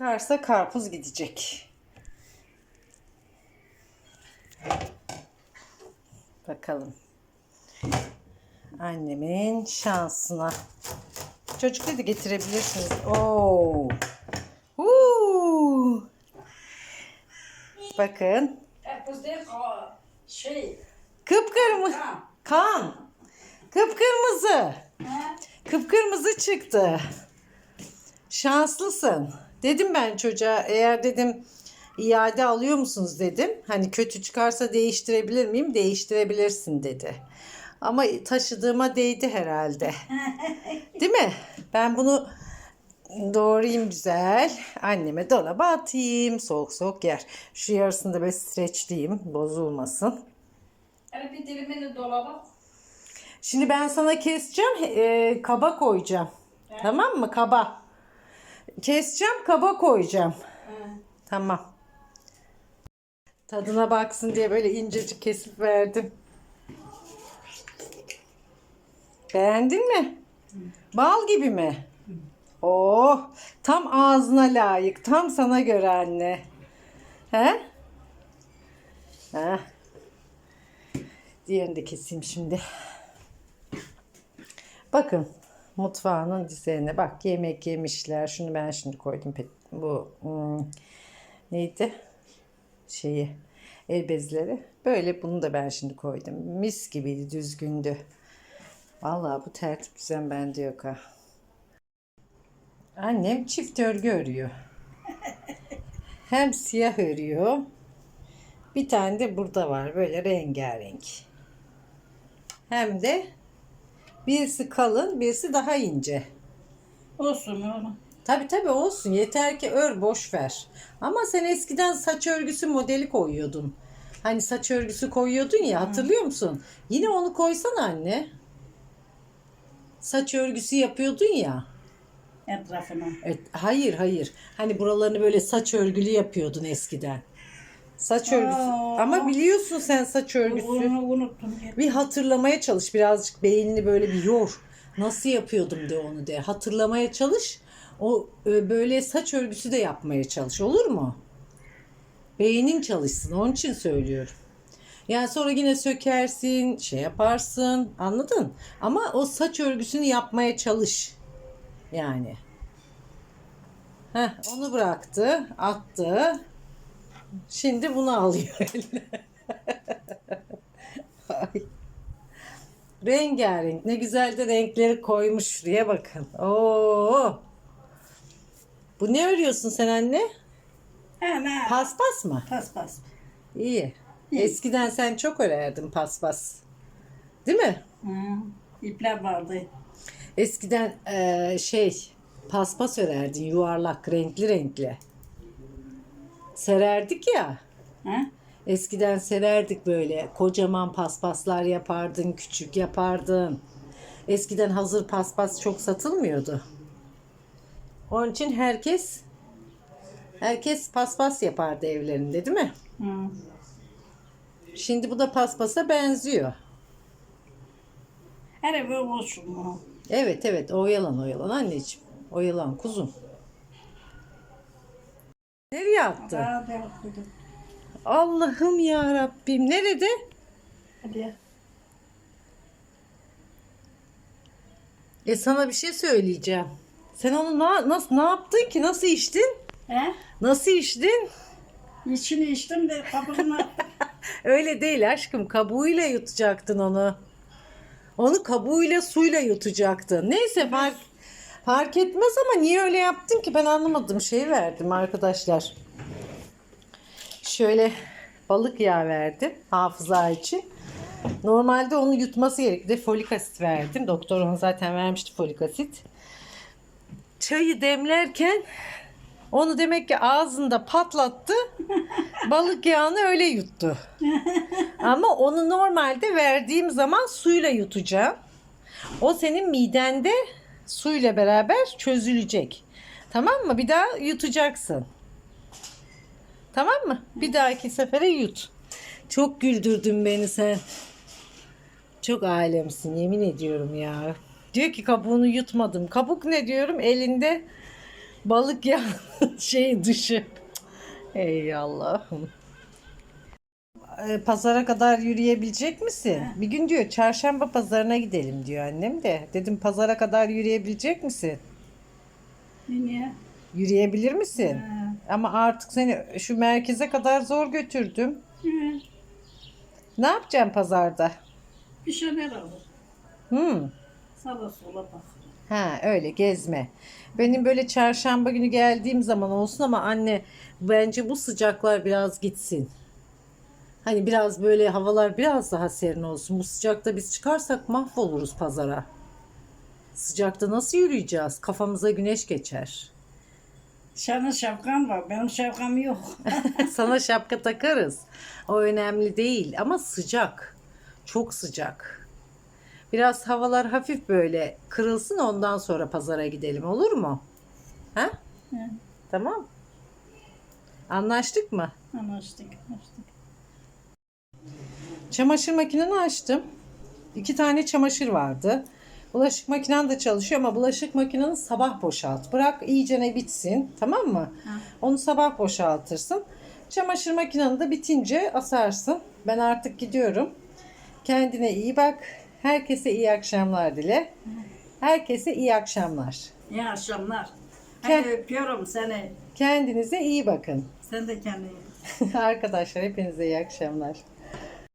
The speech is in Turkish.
çıkarsa karpuz gidecek. Bakalım. Annemin şansına. Çocukları da getirebilirsiniz. Oo. Huu. Bakın. Şey. Kıpkırmızı. Kan. Kıpkırmızı. Kıpkırmızı çıktı. Şanslısın. Dedim ben çocuğa eğer dedim iade alıyor musunuz dedim. Hani kötü çıkarsa değiştirebilir miyim? Değiştirebilirsin dedi. Ama taşıdığıma değdi herhalde. Değil mi? Ben bunu doğrayayım güzel. Anneme dolaba atayım. Soğuk soğuk yer. Şu yarısını da böyle streçleyeyim. Bozulmasın. Hani bir dilimini dolaba. Şimdi ben sana keseceğim. e, kaba koyacağım. Tamam mı? Kaba. Keseceğim, kaba koyacağım. Tamam. Tadına baksın diye böyle incecik kesip verdim. Beğendin mi? Bal gibi mi? Oh, tam ağzına layık. Tam sana göre anne. He? He. Diğerini de keseyim şimdi. Bakın mutfağının düzenine bak yemek yemişler. Şunu ben şimdi koydum. Bu hmm, neydi? Şeyi el bezleri. Böyle bunu da ben şimdi koydum. Mis gibiydi, düzgündü. Vallahi bu tertip düzen bende yok ha. Annem çift örgü örüyor. Hem siyah örüyor. Bir tane de burada var böyle rengarenk. Hem de birisi kalın, birisi daha ince. Olsun oğlum. Tabi tabi olsun yeter ki ör boş ver. Ama sen eskiden saç örgüsü modeli koyuyordun. Hani saç örgüsü koyuyordun ya hatırlıyor musun? Yine onu koysana anne. Saç örgüsü yapıyordun ya. Etrafına. Evet, hayır hayır. Hani buralarını böyle saç örgülü yapıyordun eskiden. Saç örgüsü. Aa. Ama biliyorsun sen saç örgüsü. Onu unuttum. Bir hatırlamaya çalış. Birazcık beynini böyle bir yor. Nasıl yapıyordum de onu de. Hatırlamaya çalış. O e, böyle saç örgüsü de yapmaya çalış. Olur mu? Beynin çalışsın. Onun için söylüyorum. Yani sonra yine sökersin, şey yaparsın. Anladın? Ama o saç örgüsünü yapmaya çalış. Yani. Heh, onu bıraktı, attı. Şimdi bunu alıyor eline. Ay. Rengarenk. Ne güzel de renkleri koymuş şuraya bakın. Oo. Bu ne örüyorsun sen anne? Ne? Paspas mı? Pas pas. İyi. Eskiden sen çok örerdin paspas. Değil mi? Hı. İpler vardı. Eskiden eee, şey paspas örerdin yuvarlak renkli renkli. Sererdik ya. Ha? Eskiden sererdik böyle. Kocaman paspaslar yapardın, küçük yapardın. Eskiden hazır paspas çok satılmıyordu. Onun için herkes herkes paspas yapardı evlerinde, değil mi? Hı. Şimdi bu da paspasa benziyor. Her eve olsun bu. Evet evet oyalan oyalan anneciğim. Oyalan kuzum. Nereye attı? Allah'ım ya Rabbim. Nerede? Hadi. E sana bir şey söyleyeceğim. Sen onu na- nasıl ne yaptın ki? Nasıl içtin? He? Nasıl içtin? İçini içtim de kabuğuna. Öyle değil aşkım. Kabuğuyla yutacaktın onu. Onu kabuğuyla suyla yutacaktın. Neyse fark fark etmez ama niye öyle yaptın ki ben anlamadım. Şey verdim arkadaşlar. Şöyle balık yağı verdim hafıza için. Normalde onu yutması gerekti. Folik asit verdim. Doktor ona zaten vermişti folik asit. Çayı demlerken onu demek ki ağzında patlattı. Balık yağını öyle yuttu. Ama onu normalde verdiğim zaman suyla yutacağım. O senin midende suyla beraber çözülecek. Tamam mı? Bir daha yutacaksın. Tamam mı? Bir dahaki sefere yut. Çok güldürdün beni sen. Çok alemsin yemin ediyorum ya. Diyor ki kabuğunu yutmadım. Kabuk ne diyorum elinde Balık ya şey dışı. Ey Allah'ım. Ee, Pazara kadar yürüyebilecek misin? Bir gün diyor çarşamba pazarına gidelim diyor annem de. Dedim pazara kadar yürüyebilecek misin? Niye? Yürüyebilir misin? Ha. Ama artık seni şu merkeze kadar zor götürdüm. Hı. Ne yapacağım pazarda? Bir şeyler alır. Hmm. Sağa sola bak. Ha öyle gezme. Benim böyle çarşamba günü geldiğim zaman olsun ama anne bence bu sıcaklar biraz gitsin. Hani biraz böyle havalar biraz daha serin olsun. Bu sıcakta biz çıkarsak mahvoluruz pazara. Sıcakta nasıl yürüyeceğiz? Kafamıza güneş geçer. Senin şapkan var. Benim şapkam yok. Sana şapka takarız. O önemli değil ama sıcak. Çok sıcak. Biraz havalar hafif böyle kırılsın ondan sonra pazara gidelim olur mu? Ha? Hı. Tamam. Anlaştık mı? Anlaştık. Anlaştık. Çamaşır makineni açtım. İki tane çamaşır vardı. Bulaşık makinen de çalışıyor ama bulaşık makineni sabah boşalt. Bırak iyicene bitsin. Tamam mı? Onu sabah boşaltırsın. Çamaşır makineni de bitince asarsın. Ben artık gidiyorum. Kendine iyi bak. Herkese iyi akşamlar dile. Herkese iyi akşamlar. İyi akşamlar. Hadi öpüyorum seni. Kendinize iyi bakın. Sen de kendini. Arkadaşlar hepinize iyi akşamlar.